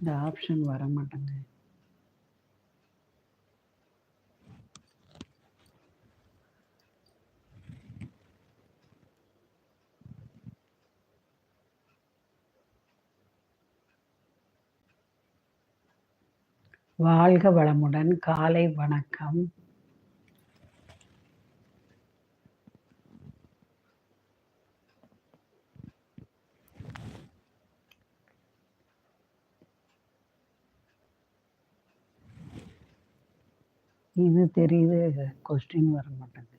இந்த ஆப்ஷன் வர மாட்டேங்க வாழ்க வளமுடன். காலை வணக்கம். இது தெரியுது கொஸ்டின் வர மாட்டேங்குது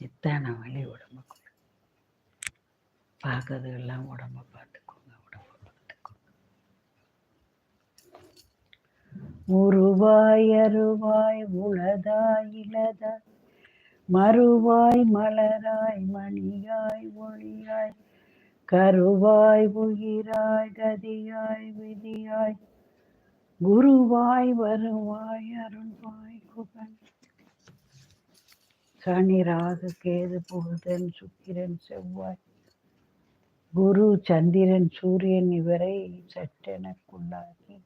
எத்தனை வழி உடம்புக்குள்ள? பார்க்கறது எல்லாம் உடம்ப பார்த்து உடம்ப பார்த்துக்கோங்க உருவாய் அருவாய் உளதாய் இளதாய் மறுவாய் மலராய் மணியாய் ஒளியாய் கருவாய் உயிராய் கதியாய் விதியாய் குருவாய் வருவாய் அருள்வாய் குகன். சனி ராகு கேது புகுதன் சுக்கிரன் செவ்வாய் குரு சந்திரன் சூரியன் இவரை சட்டெனக்குள்ளாகி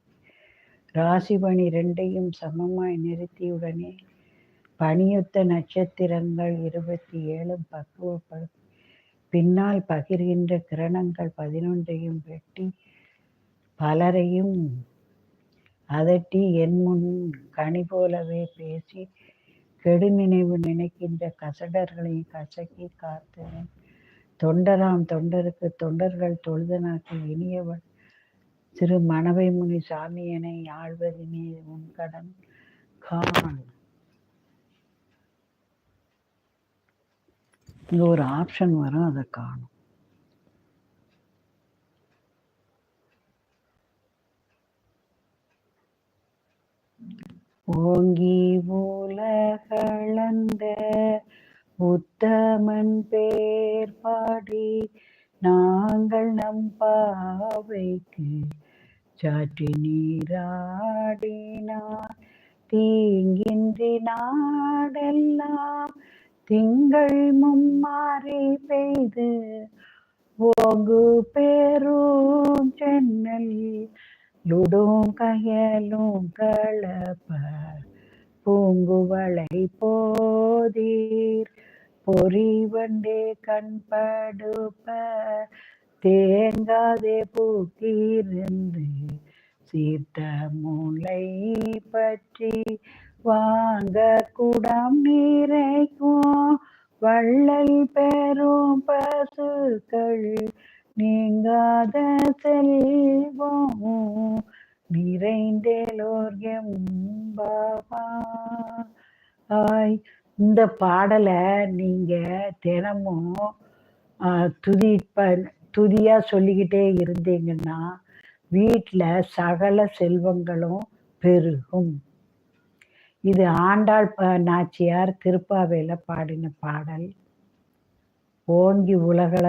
ராசி பணி ரெண்டையும் சமமாய் நிறுத்தியுடனே பணியுத்த நட்சத்திரங்கள் இருபத்தி ஏழும் பக்குவப்படும் பின்னால் பகிர்கின்ற கிரணங்கள் பதினொன்றையும் வெட்டி பலரையும் அதட்டி என் முன் கனி போலவே பேசி கெடு நினைவு நினைக்கின்ற கசடர்களையும் கசக்கி காத்தவன் தொண்டராம் தொண்டருக்கு தொண்டர்கள் தொழுதனாக்கு இனியவன் திரு மணவை முனி சாமியனை ஆழ்வதுமே உன் கடன் கான் இங்க ஒரு ஆப்ஷன் வரும் அதை காணும். ஓங்கி உலகளந்த உத்தமன் பேர் பாடி நாங்கள் நம் பாவைக்கு சாற்றி நீராடினார் தீங்கின்றி நாடெல்லாம் திங்கள் மும்மாறி பெய்து ஓங்கு பேரும் சென்னல் லுடும் கயலும் கலப்ப பூங்குவளை போதீர் பொறிவண்டே கண்படுப்ப தேங்காதே பூக்கிருந்து சீர்த்த மூளை பற்றி வாங்க குடம் நீரைக்கும் வள்ளல் பெரும் பசுக்கள் நீங்காத செல்வம் நிறைந்தேலோர் எம்பாவா. ஆய் இந்த பாடலை நீங்க தினமும் துதி துதியா சொல்லிக்கிட்டே இருந்தீங்கன்னா வீட்டில் சகல செல்வங்களும் பெருகும். இது ஆண்டாள் ப நாச்சியார் திருப்பாவையில் பாடின பாடல். ஓங்கி உலகள